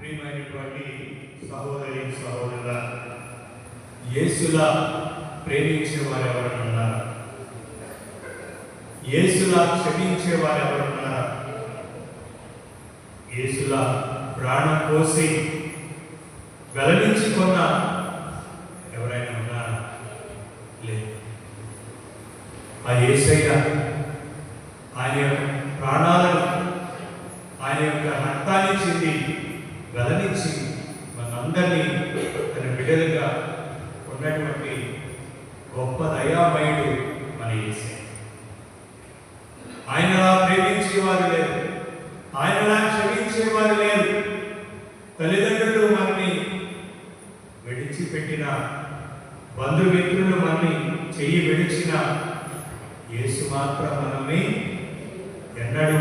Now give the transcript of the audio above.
ప్రియమైనటువంటి సహోదరి సహోదరుల యేసులా ప్రేమించే వారు ఎవరున్నారా యేసులా క్షమించే వారు ఎవరున్నారా యేసులా ప్రాణం పోసి వెలనించుకున్న ఎవరైనా ఉన్నారా? లేదు. ఆ యేసయ్య ఆయన ప్రాణాలను ఆయన యొక్క రక్తాన్ని చెంది వెలనించి మనందరినీ తన బిడ్డలుగా ఉన్నటువంటి గొప్ప దయామయుడు మన యేసే ఆయనలా ప్రేమించేవారు లేరు. ఆయనలా క్షమించేవారు లేరు. తల్లిదండ్రులు మనని విడిచిపెట్టిన బంధుమిత్రులు మనని చెయ్యి విడిచిన యేసు మాత్రం మనల్ని ఎన్నడూ